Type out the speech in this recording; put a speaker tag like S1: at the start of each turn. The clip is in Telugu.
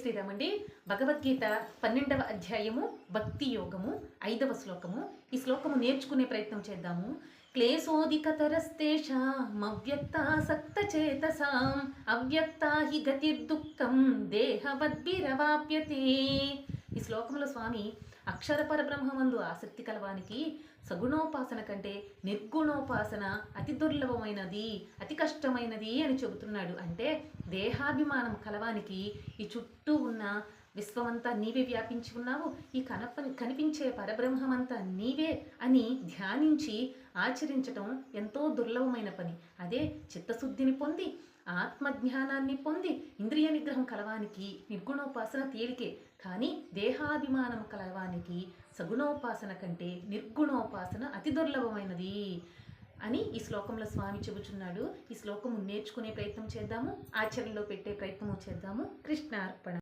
S1: శ్రీరామండి. భగవద్గీత పన్నెండవ అధ్యాయము భక్తి యోగము ఐదవ శ్లోకము. ఈ శ్లోకము నేర్చుకునే ప్రయత్నం చేద్దాము. క్లేశోదికతరస్తేషామవ్యక్తాసక్త చేతసాం అవ్యక్తా హి గతిర్దుఃఖం దేహవద్భిరవాప్యతే. ఈ శ్లోకంలో స్వామి అక్షర పరబ్రహ్మమందు ఆసక్తి కలవానికి సగుణోపాసన కంటే నిర్గుణోపాసన అతి దుర్లభమైనది అతి కష్టమైనది అని చెబుతున్నాడు. అంటే దేహాభిమానం కలవానికి ఈ చుట్టూ ఉన్న విశ్వమంతా నీవే వ్యాపించి ఉన్నావు ఈ కనప కనిపించే పరబ్రహ్మమంతా నీవే అని ధ్యానించి ఆచరించటం ఎంతో దుర్లభమైన పని. అదే చిత్తశుద్ధిని పొంది ఆత్మజ్ఞానాన్ని పొంది ఇంద్రియ నిగ్రహం కలవానికి నిర్గుణోపాసన తేలికే కానీ దేహాభిమానం కలవానికి సగుణోపాసన కంటే నిర్గుణోపాసన అతి దుర్లభమైనది అని ఈ శ్లోకంలో స్వామి చెబుచున్నాడు. ఈ శ్లోకము నేర్చుకునే ప్రయత్నం చేద్దాము ఆచరణలో పెట్టే ప్రయత్నము చేద్దాము. కృష్ణార్పణ.